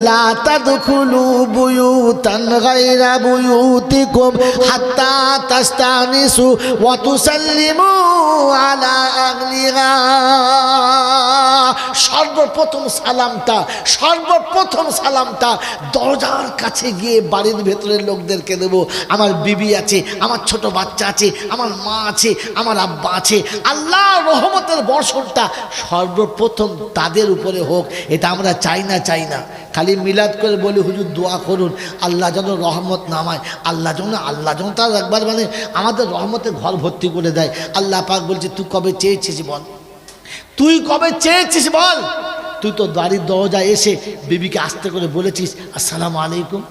لا تدخلوا بيوتا غير بيوتكم حتى تستانسوا وتسلموا على أهلها সর্বপ্রথম সালামটা সর্বপ্রথম সালামটা দরজার কাছে গিয়ে বাড়ির ভেতরের লোকদেরকে দেব আমার বিবি আছে আমার ছোট বাচ্চা আছে আমার মা আছে আমার আব্বা আছে আল্লাহ রহমতের বর্ষণটা সর্বপ্রথম তাদের উপরে হোক এটা আমরা চাই না চাই না খালি মিলাদ করে বলি, হুজুর, দোয়া করুন। আল্লাহ যেন রহমত নামায়। আল্লাহ যেন আল্লাহ যেন তার একবার মানে আমাদের রহমতে ঘর ভর্তি করে দেয়। আল্লাহ পাক বলছে, তুই কবে চেয়েছিস বল? তুই কবে চেয়েছিস বল? তুই তো বাড়ির দরজায় এসে বিবিকে আস্তে করে বলেছিস, আসসালামু আলাইকুম।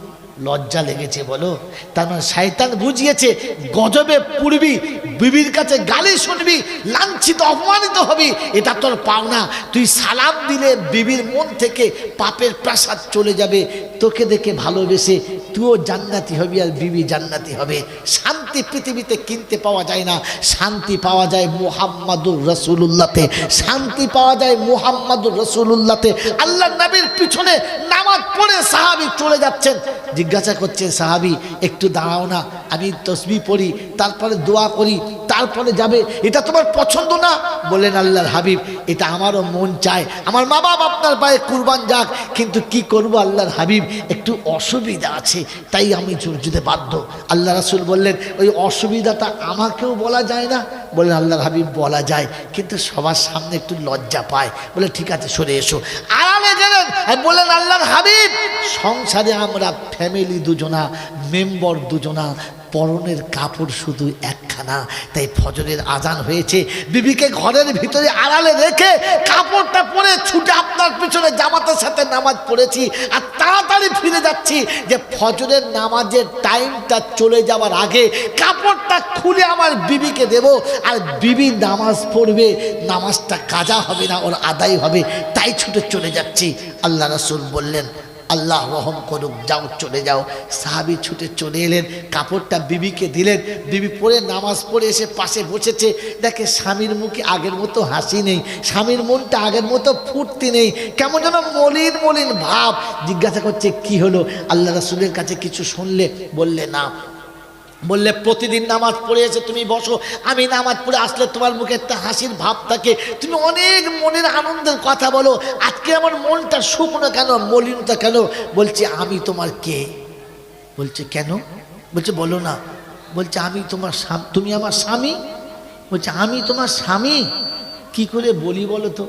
লজ্জা লেগেছে, বলো। তার মানে শায়তান বুঝিয়েছে, গজবে পুড়বি, বিবির কাছে গালি শুনবি, লাঞ্ছিত, অপমানিত হবি, এটা তোর পাওনা। তুই সালাম দিলে বিবির মন থেকে পাপের প্রাসাদ চলে যাবে, তোকে দেখে ভালোবেসে তুইও জান্নাতি হবি আর বিবি জান্নাতি হবে। শান্তি পৃথিবীতে কিনতে পাওয়া যায় না। শান্তি পাওয়া যায় মুহাম্মাদুর রসুল্লাতে শান্তি পাওয়া যায় মুহাম্মাদুর রসুল্লাতে আল্লাহ নবীর পিছনে নামাজ পড়ে সাহাবি চলে যাচ্ছেন। জিজ্ঞাসা করছেন, সাহাবি, একটু দাঁড়াও না। আমি তসবি পড়ি, তারপরে দোয়া করি। তারপরে যাবে, এটা তোমার পছন্দ না? বলেন আল্লাহর হাবিব, এটা আমারও মন চায়। আমার মা বাপ আপনার পায়ে কুরবান যাক, কিন্তু কি করব আল্লাহর হাবিব? একটু অসুবিধা আছে, তাই আমি জোর যেতে বাধ্য। আল্লাহ রাসুল বললেন, ওই অসুবিধাটা আমাকেও বলা যায় না? বলেন আল্লাহর হাবিব বলা যায়, কিন্তু সবার সামনে একটু লজ্জা পায়। বলে, ঠিক আছে, সরে এসো। আড়ালে গেলেন, আর বললেন, আল্লাহর হাবিব, সংসারে আমরা ফ্যামিলি দুজনা মেম্বর দুজনা পরনের কাপড় শুধু একখানা, তাই ফজরের আজান হয়েছে। বিবিকে ঘরের ভিতরে আড়ালে রেখে কাপড়টা পরে ছুটে আপনার পিছনে জামাতের সাথে নামাজ পড়েছি। আর তাড়াতাড়ি ফিরে যাচ্ছি যে ফজরের নামাজের টাইমটা চলে যাওয়ার আগে কাপড়টা খুলে আমার বিবিকে দেব। আর বিবি নামাজ পড়বে, নামাজটা কাজা হবে না, ওর আদায় হবে, তাই ছুটে চলে যাচ্ছি। আল্লাহ রাসুল বললেন আল্লাহ রহম করুক, যাও, চলে যাও। সাহাবি ছুটে চলে এলেন, কাপড়টা বিবিকে দিলেন। বিবি পরে নামাজ পড়ে এসে পাশে বসেছে। দেখে স্বামীর মুখে আগের মতো হাসি নেই, স্বামীর মনটা আগের মতো ফুর্তি নেই। কেমন যেন মলিন মলিন ভাব। জিজ্ঞাসা করছে, কি হলো? আল্লাহ রাসুলের কাছে কিছু শুনলে বললে, না বললে, প্রতিদিন নামাজ পড়ে এসে তুমি বসো। আমি নামাজ পড়ে আসলে তোমার মুখে একটা হাসির ভাব থাকে। তুমি অনেক মনের আনন্দের কথা বলো। আজকে আমার মনটা শুকনো কেন? মলিনতা কেন? বলছে, আমি তোমার কে? বলছে, কেন? বলছে, বলো না। বলছে, আমি তোমার তুমি আমার স্বামী? বলছে, আমি তোমার স্বামী? কি করে বলি বলো তো?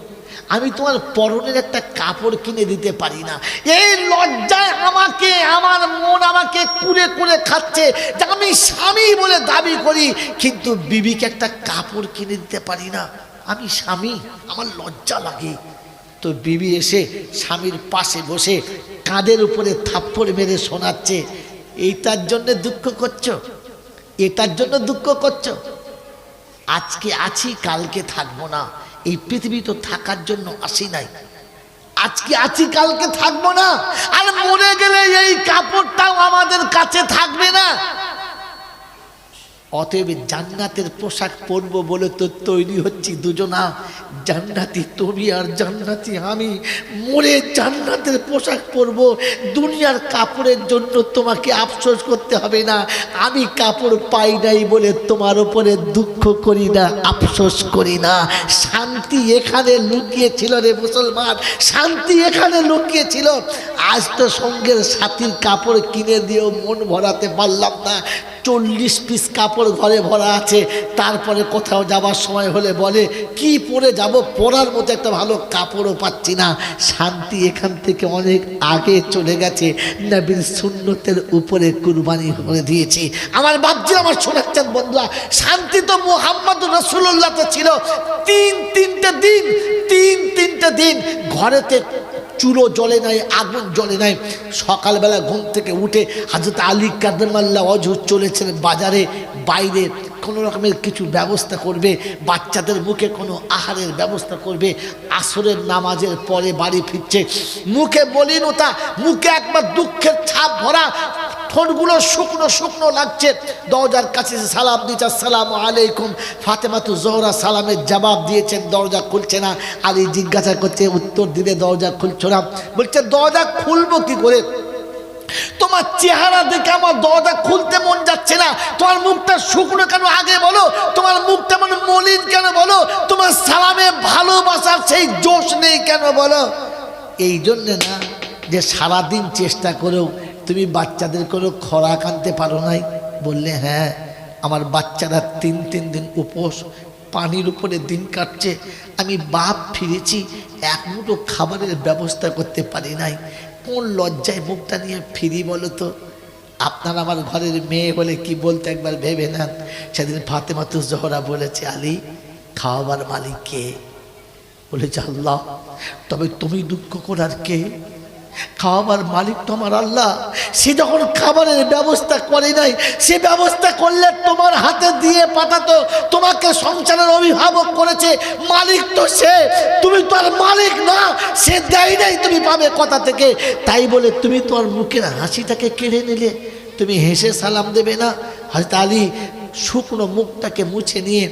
আমি তোমার পরনের একটা কাপড় কিনে দিতে পারি না। এই লজ্জায় আমাকে, আমার মন আমাকে কুড়ে কুড়ে খাচ্ছে, যে আমি স্বামী বলে দাবি করি। কিন্তু বিবিকে একটা কাপড় কিনে দিতে পারি না। আমি স্বামী, আমার লজ্জা লাগে। তো বিবি এসে স্বামীর পাশে বসে কাঁধের উপরে থাপ্পড় মেরে শোনাচ্ছে, এইটার জন্য দুঃখ করছ? এটার জন্য দুঃখ করছ? আজকে আছি, কালকে থাকব না। এই পৃথিবী তো থাকার জন্য আসি নাই। আজকে আছি, কালকে থাকব না। আর মরে গেলে এই কাপড়টাও আমাদের কাছে থাকবে না। অতএব জান্নাতের পোশাক পরবো বলে তো তৈরি হচ্ছি দুজনা। জান্নাতি তুমি আর জান্নাতি আমি। মরে জান্নাতের পোশাক পরবো। দুনিয়ার কাপড়ের জন্য তোমাকে আফসোস করতে হবে না। আমি কাপড় পাই নাই বলে তোমার উপরে দুঃখ করি না, আফসোস করি না। শান্তি এখানে লুকিয়েছিল রে মুসলমান, শান্তি এখানে লুকিয়েছিল। আজ তো সঙ্গের সাথীর কাপড় কিনে দিয়েও মন ভরাতে পারলাম না। চল্লিশ পিস কাপড় ঘরে ভরা আছে। তারপরে কোথাও যাবার সময় হলে বলে, কি পরে যাব? পরার মতো একটা ভালো কাপড়ও পাচ্ছি না। শান্তি এখান থেকে অনেক আগে চলে গেছে। নবীর সুন্নতের উপরে কুরবানি করে দিয়েছি। আমার বাপজি, আমার শোনাচ্ছেন বন্ধুরা, শান্তি তো মোহাম্মদ রসুল্লাহ তো ছিল। তিন তিনটে দিন, তিন তিনটে দিন ঘরেতে চুলো জলে নাই, আগুন জলে নাই। সকালবেলা ঘুম থেকে উঠে হাজরত আলী কাদমাল্লা অজুর চলেছেন বাজারে, বাইরে কোনো রকমের কিছু ব্যবস্থা করবে, বাচ্চাদের মুখে কোনো আহারের ব্যবস্থা করবে, আসরের নামাজের পরে বাড়ি ফিরছে। মুখে বলিনতা, মুখে একবার দুঃখের ছাপ ভরা ঠোঁটগুলো শুকনো শুকনো লাগছে। দরজার কাছে সালাম দিচ্ছে আসসালামু আলাইকুম। ফাতেমাতু জোহরা সালামের জবাব দিয়েছেন, দরজা খুলছে না। আলী জিজ্ঞাসা করছে, উত্তর দিলে দরজা খুলছো না? বলছে, দরজা খুলবো কি করে? তোমার চেহারা দেখে আমার দরজা খুলতে মন যাচ্ছে না। তোমার মুখটা শুকনো কেন? আগে বলো। তোমার মুখটা মানে মলিন কেন বলো? তোমার সালামে ভালোবাসার সেই জোশ নেই কেন বলো? এই জন্যে না, যে সারাদিন চেষ্টা করেও তুমি বাচ্চাদের কোনো খরাক আনতে পারো নাই? বললে হ্যাঁ আমার বাচ্চারা তিন তিন দিন উপোস, পানির উপরে দিন কাটছে। আমি বাপ ফিরেছি, এক মুঠো খাবারের ব্যবস্থা করতে পারি নাই। কোন লজ্জায় মুখটা নিয়ে ফিরি বলো তো? আপনার আমার ঘরের মেয়ে হলে কি বলতে একবার ভেবে নেন। সেদিন ফাতেমাতু জহরা বলেছে, আলী, খাওয়াবার মালিক কে? বলেছে, আল্লাহ, তবে তুমি দুঃখ করার কে? খাওয়াবার মালিক তোমার আল্লাহ। সে যখন খাবারের ব্যবস্থা করে নাই, সে ব্যবস্থা করলে তোমার হাতে দিয়ে পাঠাতো, তোমাকে সংসারের অভিভাবক করেছে, মালিক তো সে। তুমি তো আর মালিক না, সে দেয় নাই তুমি পাবে কথা থেকে। তাই বলে তুমি তোমার মুখের হাসিটাকে কেড়ে নিলে, তুমি হেসে সালাম দেবে না। হয়তো আলী শুকনো মুখটাকে মুছে নিয়ে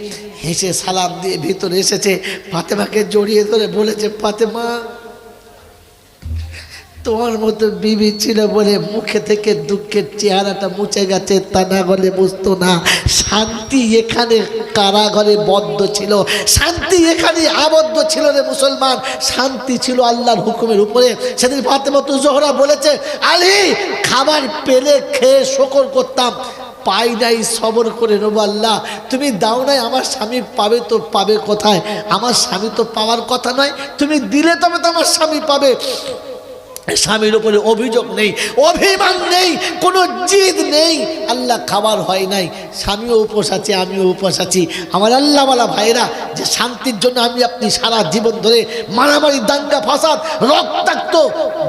হেসে সালাম দিয়ে ভিতরে এসেছে, ফাতেমাকে জড়িয়ে ধরে বলেছে, ফাতেমা তোমার মতো বিবি ছিল বলে মুখে থেকে দুঃখের চেহারাটা মুছে গেছে, তা না বলে বুঝতো না। শান্তি এখানে কারাঘরে বদ্ধ ছিল। শান্তি এখানে আবদ্ধ ছিল রে মুসলমান। শান্তি ছিল আল্লাহর হুকুমের উপরে। সেদিন ফাতেমা তু জোহরা বলেছে, আলী, খাবার পেলে খেয়ে শকর করতাম। পাই নাই সবর করে নেব আল্লাহ। তুমি দাও নাই, আমার স্বামী পাবে তো পাবে কোথায়? আমার স্বামী তো পাওয়ার কথা নয়। তুমি দিলে তবে তো আমার স্বামী পাবে। স্বামীর উপরে অভিযোগ নেই, অভিমান নেই, কোনো জিদ নেই। আল্লাহ খাবার হয় নাই, স্বামীও উপোস আছে, আমিও উপোস আছি। আমার আল্লাহওয়ালা ভাইরা, যে শান্তির জন্য আমি আপনি সারা জীবন ধরে মারামারি, দাঙ্গা, ফাসাদ, রক্তাক্ত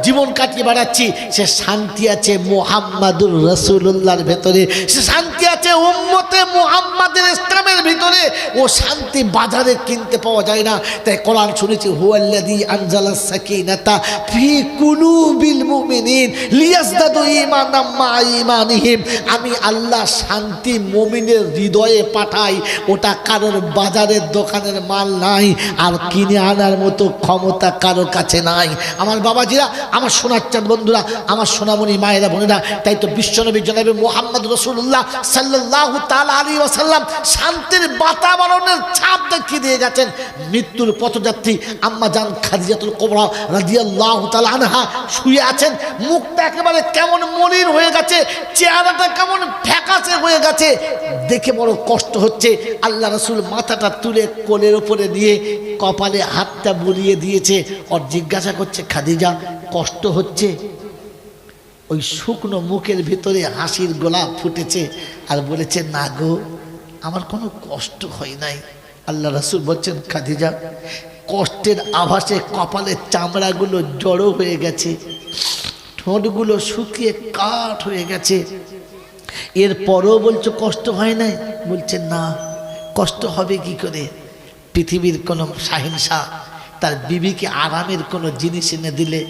জীবন কাটিয়ে বেড়াচ্ছি, সে শান্তি আছে মোহাম্মদুর রসুল্লাহর ভেতরে, সে শান্তি আছে উম্মতে মোহাম্মদের ইসলামের ভিতরে ও শান্তি বাজারে কিনতে পাওয়া যায় না। তাই কোরআন শুনেছি হুয়াল্লাদি আনজালা সাকিনাতা ফি কুলুবিল মুমিনিন লিয়াজদাদু ঈমানাম মা ঈমানিহিম। আমি আল্লাহ শান্তি মুমিনের হৃদয়ে পাঠাই, ওটা কারোর বাজারের দোকানের মাল নাই, আর কিনে আনার মতো ক্ষমতা কারোর কাছে নাই। আমার বাবাজিরা, আমার সোনার চাঁদ বন্ধুরা, আমার সোনামণি মায়েরা বোনেরা, তাই তো বিশ্বনবী জনাবে মোহাম্মদ রসুল্লাহ সাল্লাহ তাল আলী ওসাল্লাম শান্তির বাতাবরণের ছাপ দেখিয়ে দিয়ে গেছেন। মৃত্যুর পথযাত্রী আম্মা জান খাদিজাতুল কোবরা রাদিয়াল্লাহ তাল আনহা শুয়ে আছেন। মুখটা একেবারে কেমন মলিন হয়ে গেছে, চেহারাটা কেমন ফ্যাকাসে হয়ে গেছে। দেখে বড় কষ্ট হচ্ছে। আল্লাহ রসুল মাথাটা তুলে কোলের ওপরে নিয়ে কপালে হাতটা বুলিয়ে দিয়েছে। ওর জিজ্ঞাসা করছে, খাদিজা, কষ্ট হচ্ছে? ওই শুকনো মুখের ভিতরে হাসির গোলাপ ফুটেছে আর বলেছে, না গো, আমার কোনো কষ্ট হয় নাই। আল্লাহ রসুল বলছেন, খাদিজা, কষ্টের আভাসে কপালের চামড়াগুলো জড়ো হয়ে গেছে, ঠোঁটগুলো শুকিয়ে কাঠ হয়ে গেছে। এরপরও বলছো, কষ্ট হয় নাই? বলছে, না, কষ্ট হবে কি করে? পৃথিবীর কোনো সাহিংসা তার বিবিকে আরামের কোনো জিনিস এনে দিলে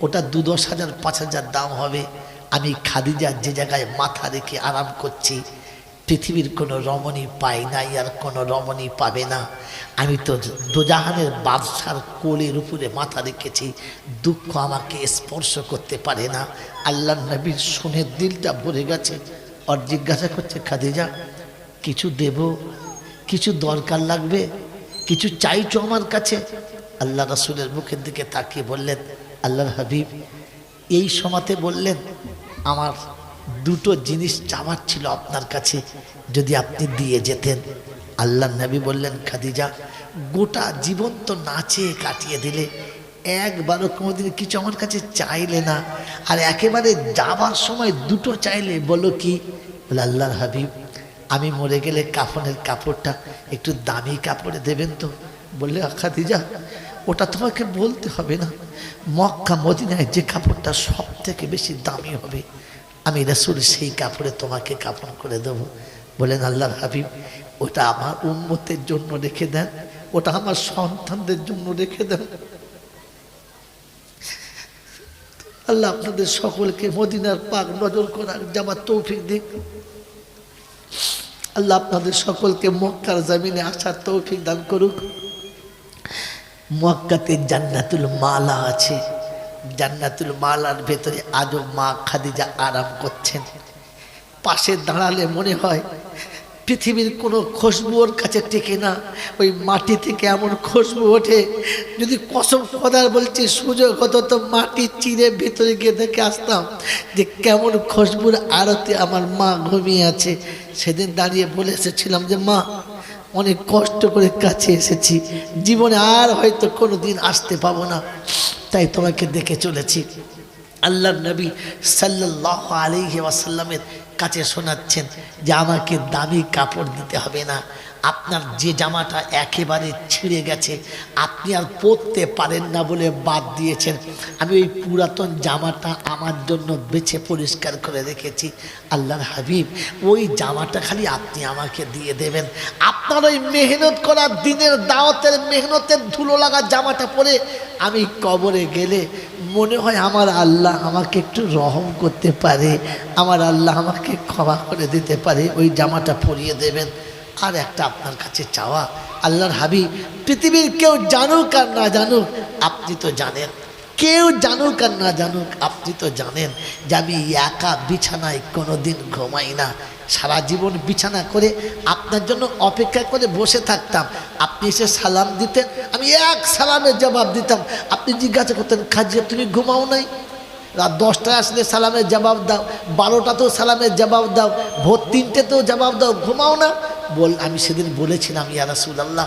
ওটা দু দশ হাজার, পাঁচ হাজার দাম হবে। আমি খাদিজার যে জায়গায় মাথা রেখে আরাম করছি, পৃথিবীর কোনো রমণী পাই নাই আর কোনো রমণী পাবে না। আমি তো দোজাহানের বাদশার কোলের উপরে মাথা রেখেছি, দুঃখ আমাকে স্পর্শ করতে পারে না। আল্লাহ নবীর শুনে দিলটা ভরে গেছে। আর জিজ্ঞাসা করছে, খাদিজা, কিছু দেব? কিছু দরকার লাগবে? কিছু চাইছো আমার কাছে? আল্লাহ রাসুলের মুখের দিকে তাকিয়ে বললেন আল্লাহর হাবিব, এই সমাতে বললেন, আমার দুটো জিনিস চাওয়ার ছিল আপনার কাছে, যদি আপনি দিয়ে যেতেন। আল্লাহ নবী বললেন, খাদিজা, গোটা জীবন তো নাচে কাটিয়ে দিলে, একবারও কোনোদিন কিছু আমার কাছে চাইলে না। আর একেবারে যাবার সময় দুটো চাইলে, বলো কি? বলে, আল্লাহর হাবিব, আমি মরে গেলে কাফনের কাপড়টা একটু দামি কাপড়ে দেবেন তো? বললে, খাদিজা ওটা তোমাকে বলতে হবে না। মক্কা, মদিনায় যে কাপড়টা সব থেকে বেশি দামি হবে, আমি রাসুল সেই কাপড়ে তোমাকে কাপড় করে দেবো। বলেন আল্লাহ হাবিব, ওটা আমার উন্মতের জন্য রেখে দেন, ওটা আমার সন্তানদের জন্য রেখে দেন। আল্লাহ আপনাদের সকলকে মদিনার পাক নজর করার যাবার তৌফিক দিক। আল্লাহ আপনাদের সকলকে মক্কার জামিনে আসার তৌফিক দান করুক। মক্কাতে জান্নাতুল মালা আছে। জান্নাতুল মালার ভেতরে আজও মা খাদিজা আরাম করছেন। পাশে দাঁড়ালে মনে হয় পৃথিবীর কোনো খুশবু ওর কাছে টেকে না। ওই মাটি থেকে এমন খুশবু ওঠে, যদি কসম খোদার বলছি সুযোগ হতো তো মাটি চিরে ভেতরে গিয়ে দেখে আসতাম যে কেমন খুশবুর আড়তে আমার মা ঘুমিয়ে আছে। সেদিন দাঁড়িয়ে বলে এসেছিলাম যে, মা অনেক কষ্ট করে কাছে এসেছি। জীবনে আর হয়তো কোনো দিন আসতে পাবো না। তাই তোমাকে দেখে চলেছি। আল্লাহ নবী সাল্লাহ আলিহি ওয়াসাল্লামের কাছে শোনাচ্ছেন যে আমাকে দামি কাপড় দিতে হবে না। আপনার যে জামাটা একেবারে ছিঁড়ে গেছে, আপনি আর পরতে পারেন না বলে বাদ দিয়েছেন। আমি ওই পুরাতন জামাটা আমার জন্য বেছে পরিষ্কার করে রেখেছি, আল্লাহর হাবিব। ওই জামাটা খালি আপনি আমাকে দিয়ে দেবেন। আপনার ওই মেহনত করা দিনের দাওয়াতের মেহনতের ধুলো লাগা জামাটা পরে আমি কবরে গেলে মনে হয় আমার আল্লাহ আমাকে একটু রহম করতে পারে, আমার আল্লাহ আমাকে ক্ষমা করে দিতে পারে, ওই জামাটা পরিয়ে দেবেন। আর একটা আপনার কাছে চাওয়া, আল্লাহর হাবিব, পৃথিবীর কেউ জানুক আর না জানুক, আপনি তো জানেন। কেউ জানুক আর না জানুক, আপনি তো জানেন যে আমি একা বিছানায় কোনো দিন ঘুমাই না। সারা জীবন বিছানা করে আপনার জন্য অপেক্ষা করে বসে থাকতাম। আপনি এসে সালাম দিতেন, আমি এক সালামের জবাব দিতাম। আপনি জিজ্ঞাসা করতেন, খাজিয়া, তুমি ঘুমাও নাই? রাত দশটায় আসলে সালামের জবাব দাও, বারোটাতেও সালামের জবাব দাও, ভোর তিনটেতেও জবাব দাও, ঘুমাও না? বল আমি সেদিন বলেছিলাম ইয়া রাসূলুল্লাহ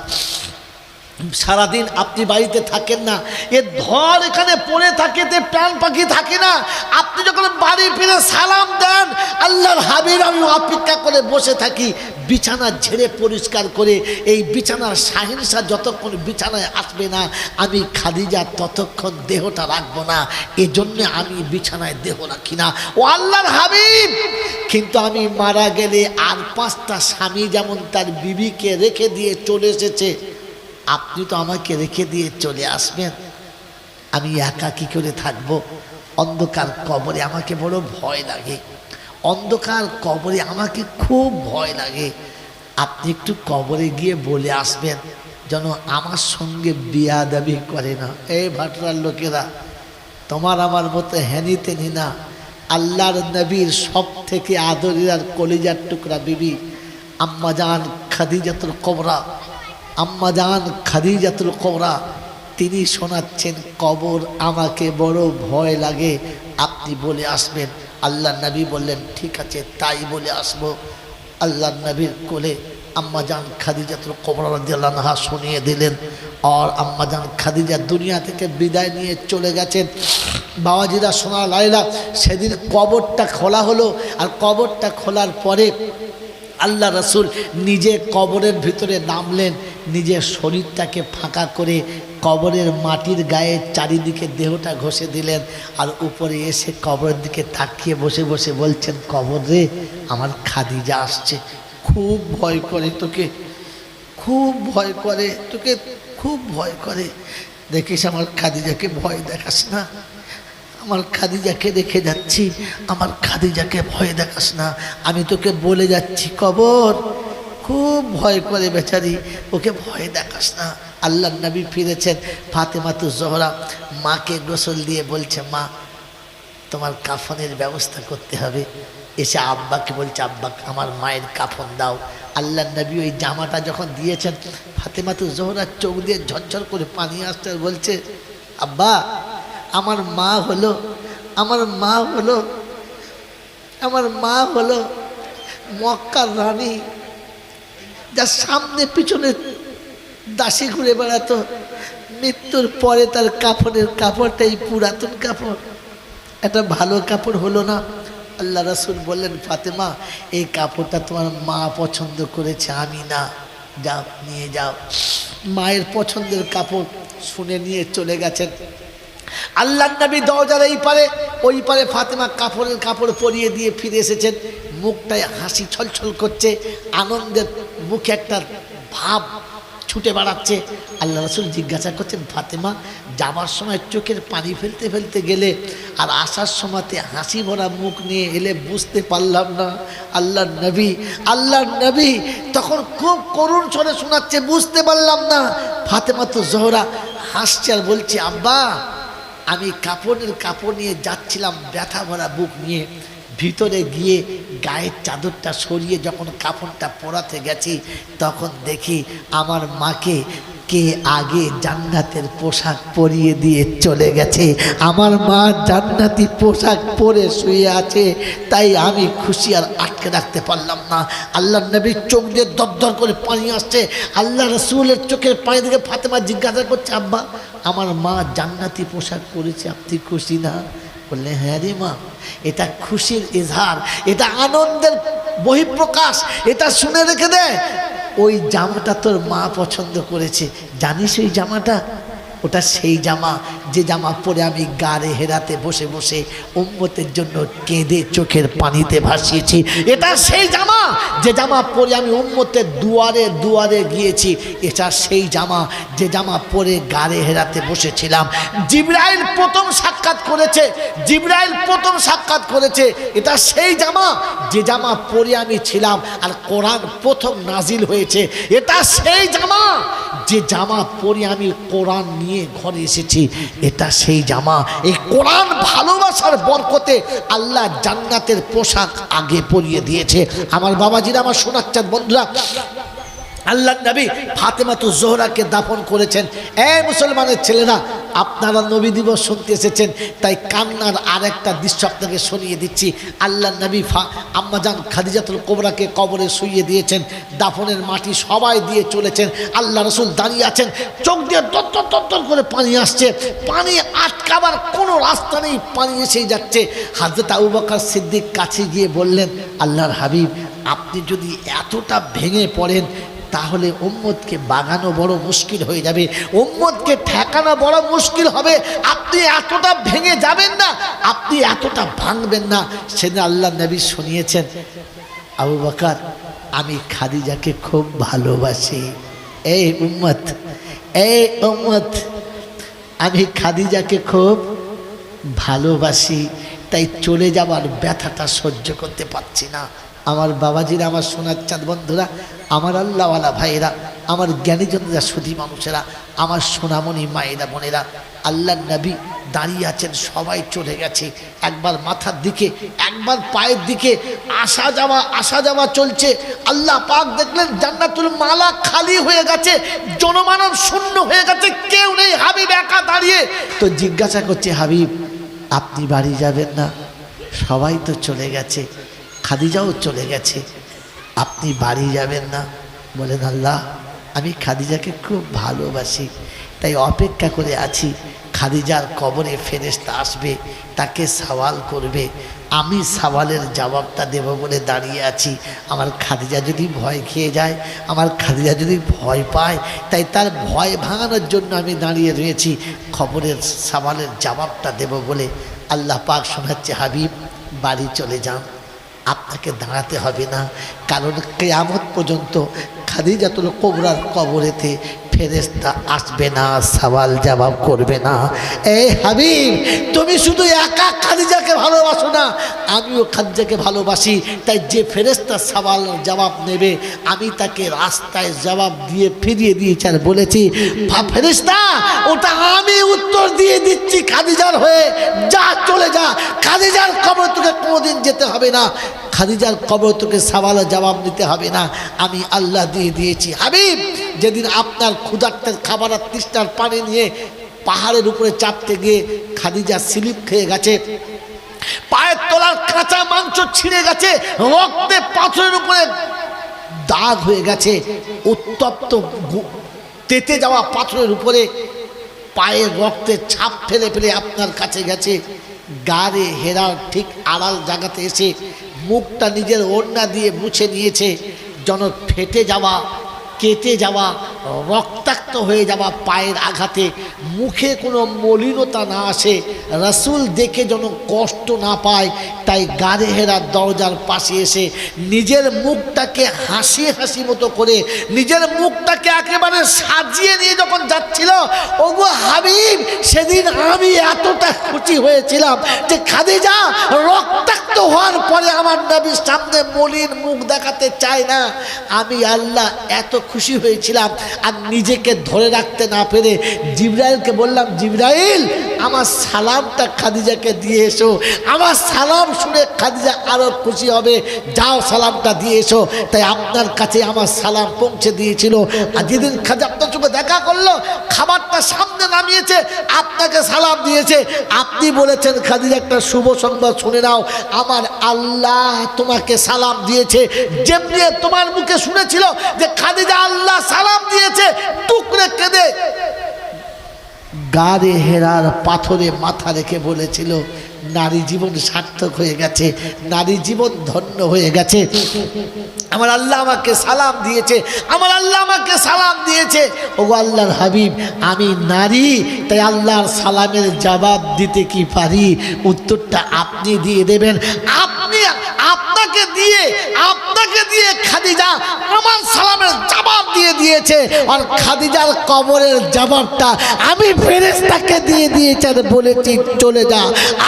সারাদিন আপনি বাড়িতে থাকেন না। এ ধর এখানে পড়ে থাকে তে প্রাণ পাখি থাকে না। আপনি যখন বাড়ি ফিরে সালাম দেন, আল্লাহর হাবিব আমি অপেক্ষা করে বসে থাকি, বিছানা ঝেড়ে পরিষ্কার করে, এই বিছানার সাহিংসা যতক্ষণ বিছানায় আসবে না, আমি খাদিজা ততক্ষণ দেহটা রাখব না। এজন্য আমি বিছানায় দেহ রাখি না। ও আল্লাহর হাবিব! কিন্তু আমি মারা গেলে আর পাঁচটা স্বামী যেমন তার বিবিকে রেখে দিয়ে চলে এসেছে আপনি তো আমাকে রেখে দিয়ে চলে আসবেন। আমি একা কী করে থাকব? অন্ধকার কবরে আমাকে বড় ভয় লাগে। অন্ধকার কবরে আমাকে খুব ভয় লাগে। আপনি একটু কবরে গিয়ে বলে আসবেন যেন আমার সঙ্গে বিয়া দাবি করে না। এই ভাটরার লোকেরা, তোমার আমার মতো হেনি তেনি না। আল্লাহর নবীর সব থেকে আদরের আর কলিজার টুকরা বিবি, আম্মাজান খাদিজাতুল কবরা। আম্মাজান খাদিজাতুল কবরা, তিনি শোনাচ্ছেন, কবর আমাকে বড় ভয় লাগে, আপনি বলে আসবেন। আল্লাহ নবী বললেন, ঠিক আছে, তাই বলে আসব। আল্লাহ নবীর কোলে আম্মাজান খাদিজাতুল কবরা রাদিয়াল্লাহা শুনিয়ে দিলেন। আর আম্মাজান খাদিজা দুনিয়া থেকে বিদায় নিয়ে চলে গেছেন। বাবাজিরা, সোনা লাইলা সেদিন কবরটা খোলা হলো। আর কবরটা খোলার পরে আল্লাহ রসুল নিজে কবরের ভিতরে নামলেন নিজের শরীরটাকে ফাঁকা করে কবরের মাটির গায়ে চারিদিকে দেহটা ঘষে দিলেন আর উপরে এসে কবরের দিকে তাকিয়ে বসে বসে বলছেন, কবর রে, আমার খাদিজা আসছে। খুব ভয় করে তোকে, খুব ভয় করে তোকে, খুব ভয় করে। দেখিস আমার খাদিজাকে ভয় দেখাস না? আমার খাদিজাকে রেখে যাচ্ছি। আমার খাদিজাকে ভয় দেখাস না। আমি তোকে বলে যাচ্ছি, কবর। খুব ভয় করে বেচারি, ওকে ভয় দেখাস না। আল্লাহ নবী ফিরেছেন ফাতেমাতু জহরা মাকে গোসল দিয়ে বলছে, মা, তোমার কাফনের ব্যবস্থা করতে হবে। এসে আব্বাকে বলছে, আব্বা, আমার মায়ের কাফন দাও। আল্লাহ নবী ওই জামাটা যখন দিয়েছেন ফাতেমাতু জোহরার চোখ দিয়ে ঝরঝর করে পানি আসতে বলছে, আব্বা আমার মা হলো, আমার মা হলো, আমার মা হলো মক্কার রানী। যার সামনে পিছনে দাসী ঘুরে বেড়াতো, মৃত্যুর পরে তার কাপড়ের কাপড়টাই পুরাতন কাপড়। একটা ভালো কাপড় হলো না। আল্লাহ রাসুল বললেন, ফাতেমা, এই কাপড়টা তোমার মা পছন্দ করেছে, আমি না। যাও, নিয়ে যাও। মায়ের পছন্দের কাপড় শুনে নিয়ে চলে গেছেন। আল্লাহ নবী দরজার এই পারে, ওই পারে ফাতেমা কাপড়ের কাপড় পরিয়ে দিয়ে ফিরে এসেছেন। মুখটায় হাসি ছলছল করছে, আনন্দের মুখে একটা ভাব ছুটে বেড়াচ্ছে। আল্লাহ রসুল জিজ্ঞাসা করছেন, ফাতেমা, যাবার সময় চোখের পানি ফেলতে ফেলতে গেলে আর আসার সময়তে হাসি ভরা মুখ নিয়ে এলে বুঝতে পারলাম না। আল্লাহ নবী আল্লাহ নবী তখন খুব করুণ স্বরে শোনাচ্ছে, বুঝতে পারলাম না। ফাতেমা তো জহরা হাসছে আর বলছে, আব্বা আমি কাপড়ের কাপড় নিয়ে যাচ্ছিলাম, ব্যথা ভরা বুক নিয়ে। ভিতরে গিয়ে গায়ের চাদরটা সরিয়ে যখন কাপড়টা পরাতে গেছি, তখন দেখি আমার মাকে কে আগে জান্নাতের পোশাক পরিয়ে দিয়ে চলে গেছে। আমার মা জান্নাতি পোশাক পরে শুয়ে আছে, তাই আমি খুশি আর আটকে রাখতে পারলাম না। আল্লাহ নবীর চোখ দিয়ে দরদর করে পানি আসছে। আল্লাহ রসুলের চোখের পানি দিকে ফাতেমা জিজ্ঞাসা করছে, আব্বা আমার মা জান্নাতি পোশাক পরেছে, আপনি খুশি না? বললেন হ্যাঁ রে মা, এটা খুশির এজহার এটা আনন্দের বহিঃপ্রকাশ, এটা শুনে রেখে দে। ওই জামাটা তোর মা পছন্দ করেছে। জানিস ওই জামাটা? ওটা সেই জামা, যে জামা পরে আমি গাড়ে হেরাতে বসে বসে উম্মতের জন্য কেঁদে চোখের পানিতে ভাসিয়েছি। এটা সেই জামা, যে জামা পরে আমি উম্মতের দুয়ারে দুয়ারে গিয়েছি। এটা সেই জামা, যে জামা পরে গাড়ে হেরাতে বসেছিলাম। জিব্রাইল প্রথম সাক্ষাৎ করেছে, জিব্রাইল প্রথম সাক্ষাৎ করেছে। এটা সেই জামা, যে জামা পরে আমি ছিলাম আর কোরআন প্রথম নাজিল হয়েছে। এটা সেই জামা, যে জামা পরে আমি কোরআন নিয়ে ঘরে এসেছি। এটা সেই জামা। এই কোরআন ভালোবাসার বরকতে আল্লাহ জান্নাতের পোশাক আগে পরিয়ে দিয়েছে। আমার বাবাজিরা, আমার শোনাচ্ছেন বন্ধুরা আল্লাহ নবী ফাতেমা তো জোহরাকে দাফন করেছেন। এ মুসলমানের ছেলেরা, আপনারা নবী দিবস শুনতে এসেছেন, তাই কান্নার আর একটা দৃশ্য আপনাকে শুনিয়ে দিচ্ছি। আল্লাহ নবী ফা আম্মাজান খাদিজাতুল কোবরাকে কবরে শুইয়ে দিয়েছেন, দাফনের মাটি সবাই দিয়ে চলেছেন, আল্লাহ রসুল দাঁড়িয়ে আছেন, চোখ দিয়ে দত্তর দত্তর করে পানি আসছে, পানি আটকাবার কোনো রাস্তা নেই, পানি এসেই যাচ্ছে। হাজরত আবু বকর সিদ্দিক কাছে গিয়ে বললেন, আল্লাহর হাবিব, আপনি যদি এতটা ভেঙে পড়েন তাহলে উম্মদকে বাগানো বড় মুশকিল হয়ে যাবে। উম্মদকে ঠেকানো বড় মুশকিল হবে। আপনি এতটা ভেঙে যাবেন না, আপনি এতটা ভাঙবেন না। সেদিন আল্লাহ নবী শুনিয়েছেন, আবু বাকার, আমি খাদিজাকে খুব ভালোবাসি। এই উম্মত এই উম্মত, আমি খাদিজাকে খুব ভালোবাসি। তাই চলে যাওয়ার ব্যথাটা সহ্য করতে পারছি না। আমার বাবাজিরা, আমার সোনার চাঁদ বন্ধুরা, আমার আল্লাহওয়ালা ভাইয়েরা, আমার জ্ঞানীজনরা, সুধী মানুষেরা, আমার সোনামণি মায়েরা, বোনেরা আল্লাহ নবী দাঁড়িয়ে আছেন, সবাই চলে গেছে। একবার মাথার দিকে, একবার পায়ের দিকে, আসা যাওয়া আসা যাওয়া চলছে। আল্লাহ পাক দেখলেন, জান্নাতুল মালা খালি হয়ে গেছে, জনমানব শূন্য হয়ে গেছে, কেউ নেই হাবিব একা দাঁড়িয়ে। তো জিজ্ঞাসা করছে, হাবিব, আপনি বাড়ি যাবেন না? সবাই তো চলে গেছে। খাদিজাও চলে গেছে। আপনি বাড়ি যাবেন না। বলেন, আল্লাহ, আমি খাদিজাকে খুব ভালোবাসি। তাই অপেক্ষা করে আছি। খাদিজার কবরে ফেরেস্তা আসবে, তাকে সওয়াল করবে। আমি সওয়ালের জবাবটা দেব বলে দাঁড়িয়ে আছি। আমার খাদিজা যদি ভয় খেয়ে যায়, আমার খাদিজা যদি ভয় পায়, তাই তার ভয় ভাঙানোর জন্য আমি দাঁড়িয়ে রয়েছি। খবরের সওয়ালের জবাবটা দেব বলে আল্লাহ পাক শোনাচ্ছে, হাবিব, বাড়ি চলে যান আপনাকে দাঁড়াতে হবে না। কারণ কেয়ামত পর্যন্ত খাদিজাতুল কোবরার কবরেতে ফেরেস্তা আসবে না, সওয়াল জবাব করবে না। এই হাবিব, তুমি শুধু একা খাদিজাকে ভালোবাসো না, আমিও খাদিজাকে ভালোবাসি, তাই যে ফেরেস্তা সওয়াল জবাব নেবে, আমি তাকে রাস্তায় জবাব দিয়ে ফিরিয়ে দিয়েছি আর বলেছি "ফা- ফেরেস্তা ওটা আমি উত্তর দিয়ে দিচ্ছি খাদিজার হয়ে, যা চলে যা, খাদিজার কবর তোকে কোনোদিন যেতে হবে না, খাদিজার কবর তোকে সওয়াল জবাব নিতে হবে না, আমি আল্লাহ দিয়ে দিয়েছি। হাবিব, যেদিন আপনার ক্ষুধার্তের খাবার আর তৃষ্ণার পানি নিয়ে পাহাড়ের উপরে চাপতে গিয়ে খাদিজা স্লিপ খেয়ে গেছে। পায়ের তলার কাঁচা মাংস ছিঁড়ে গেছে, রক্তে পাথরের উপরে দাগ হয়ে গেছে। উত্তপ্ত তেতে যাওয়া পাথরের উপরে পায়ের রক্তের ছাপ ফেলে ফেলে আপনার কাছে গেছে। গাড়ে হেরার ঠিক আড়াল জায়গাতে এসে মুখটা নিজের ওড়না দিয়ে মুছে নিয়েছে। যেন ফেটে যাওয়া কেটে যাওয়া, রক্তাক্ত হয়ে যাওয়া পায়ের আঘাতে মুখে কোনো মলিনতা না আসে। রাসুল দেখে যেন কষ্ট না পায়, তাই গাড়ি হেরার দরজার পাশে এসে নিজের মুখটাকে হাসি হাসি মতো করে, নিজের মুখটাকে একেবারে সাজিয়ে নিয়ে যখন যাচ্ছিল, ওগো হাবিব, সেদিন আমি এতটা খুশি হয়েছিলাম যে খাদিজা, রক্তাক্ত হওয়ার পরে আমার নবীর সামনে মলিন মুখ দেখাতে চায় না। আমি আল্লাহ এত খুশি হয়েছিলাম আর নিজেকে ধরে রাখতে না পেরে জিব্রাইলকে বললাম জিব্রাইল আমার সালামটা খাদিজাকে দিয়ে এসো। আমার সালাম শুনে খাদিজা আরও খুশি হবে। যাও সালামটা দিয়ে এসো। তাই আপনার কাছে আমার সালাম পৌঁছে দিয়েছিল। আর যেদিন খাদিজা আপনার সঙ্গে দেখা করল, খাবারটা সামনে নামিয়েছে, আপনাকে সালাম দিয়েছে। আপনি বলেছেন, খাদিজা, একটা শুভ সংবাদ শুনে নাও। আমার আল্লাহ তোমাকে সালাম দিয়েছে। যেমনি তোমার মুখে শুনেছিল যে খাদিজা আল্লাহ সালাম দিয়েছে, টুকরে কেঁদে গাড়ে হেরার পাথরে মাথা রেখে বলেছিল, নারী জীবন সার্থক হয়ে গেছে, নারী জীবন ধন্য হয়ে গেছে। আমার আল্লাহ আমাকে সালাম দিয়েছে, আমার আল্লাহ আমাকে সালাম দিয়েছে। ও আল্লাহর হাবিব, আমি নারী, তাই আল্লাহর সালামের জবাব দিতে কি পারি? উত্তরটা আপনি দিয়ে দেবেন। আপনি আপনাকে দিয়ে আপনাকে দিয়ে খাদিজা আমার সালামের জবাব দিয়ে দিয়েছে। আর খাদিজার কবরের জবাবটা আমি ফেরেস্তাকে দিয়ে দিয়েছি আর বলেছি, চলে যা,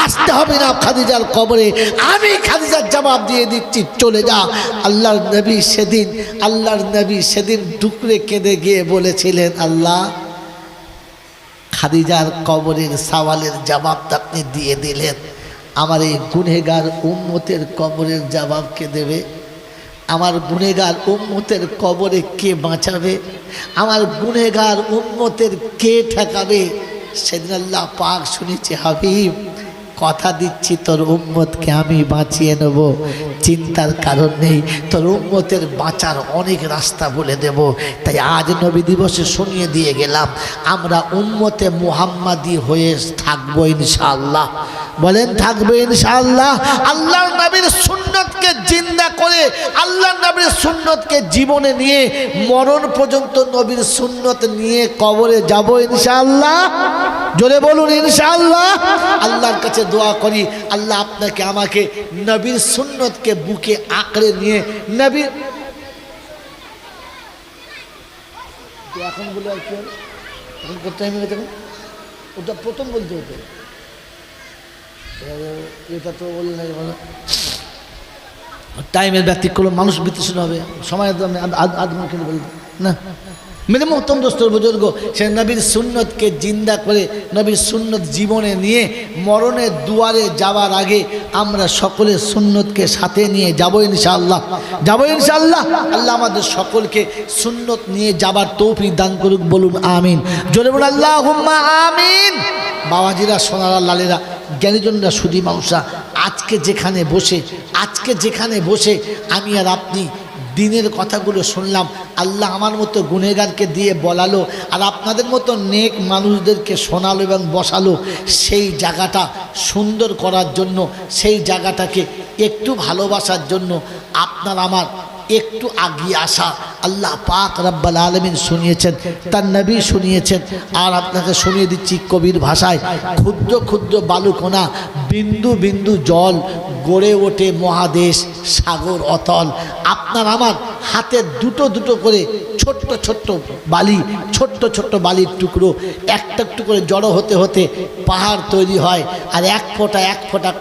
আসতে হবে না খাদিজার কবরে। আমি খাদিজার জবাব দিয়ে দিচ্ছি, চলে যা। আল্লাহর নবী সেদিন, আল্লাহর নবী সেদিন টুকরে কেঁদে গিয়ে বলেছিলেন, আল্লাহ, খাদিজার কবরের সওয়ালের জবাবটা আপনি দিয়ে দিলেন। আমার এই গুনেগার উম্মতের কবরের জবাব কে দেবে? আমার গুনেগার উম্মতের কবরে কে বাঁচাবে? আমার গুনেগার উম্মতের কে ঠেকাবে? সেদিন আল্লাহ পাক শুনেছি, হাবিব, কথা দিচ্ছি, তোর উম্মতকে আমি বাঁচিয়ে নেব। চিন্তার কারণ নেই, তোর উম্মতের বাঁচার অনেক রাস্তা বলে দেব। তাই আজ নবী দিবসে শুনিয়ে দিয়ে গেলাম, আমরা উম্মতে মুহাম্মাদি হয়ে থাকব ইনশাআল্লাহ। বলেন, থাকবে ইনশাআল্লাহ। আল্লাহর নবীর সুন্নতকে জিন্দা করে, আল্লাহর নবীর সুন্নতকে জীবনে নিয়ে, মরণ পর্যন্ত নবীর সুন্নত নিয়ে কবরে যাব ইনশাআল্লাহ। জোরে বলুন, ইনশাআল্লাহ। আল্লাহর কাছে দোয়া করি, আল্লাহ আপনাকে, আমাকে নবীর সুন্নতকে বুকে আঁকড়ে নিয়ে নবীর এখন বলে আর কি হবে? এখন টাইম হয়ে গেছে? ওটা প্রথম বলতে হতো টাইমের ব্যতিক্রম, মানুষ বিতৃষ্ণ হবে। সময় তো আমি ঘণ্টা খেলে বলব না। মেরে মহতম দোস্তর বুজুর্গ, সে নবীর সুন্নতকে জিন্দা করে নবীর সুন্নত জীবনে নিয়ে মরণের দুয়ারে যাওয়ার আগে আমরা সকলে সুন্নতকে সাথে নিয়ে যাব ইনশাআল্লাহ। যাব ইনশাআল্লাহ। আল্লাহ আমাদের সকলকে সুন্নত নিয়ে যাবার তৌফিক দান করুক, বলুন আমিন। জোরে বলুন আল্লাহ আমিন। বাবাজিরা, সোনারা, লালেরা জ্ঞানীজনরা সুদী মানুষরা, আজকে যেখানে বসে, আজকে যেখানে বসে আমি আর আপনি দিনের কথাগুলো শুনলাম, আল্লাহ আমার মতো গুনেগারকে দিয়ে বলালো, আর আপনাদের মতো নেক মানুষদেরকে শোনালো এবং বসালো, সেই জায়গাটা সুন্দর করার জন্য, সেই জায়গাটাকে একটু ভালোবাসার জন্য আপনার আমার একটু আগিয়ে আসা আল্লাহ পাক রব্বাল আলমিন শুনিয়েছেন, তার নবী শুনিয়েছেন। আর আপনাকে শুনিয়ে দিচ্ছি কবির ভাষায়, ক্ষুদ্র ক্ষুদ্র বালুকোনা, বিন্দু বিন্দু জল, গড়ে ওঠে মহাদেশ, সাগর, অতল। আপনার আমার হাতে দুটো দুটো করে ছোট্ট ছোট্ট বালি, ছোট্ট ছোট্ট বালির টুকরো, একটা একটু করে জড়ো হতে হতে পাহাড় তৈরি হয়, আর এক ফোঁটা এক ফোঁটা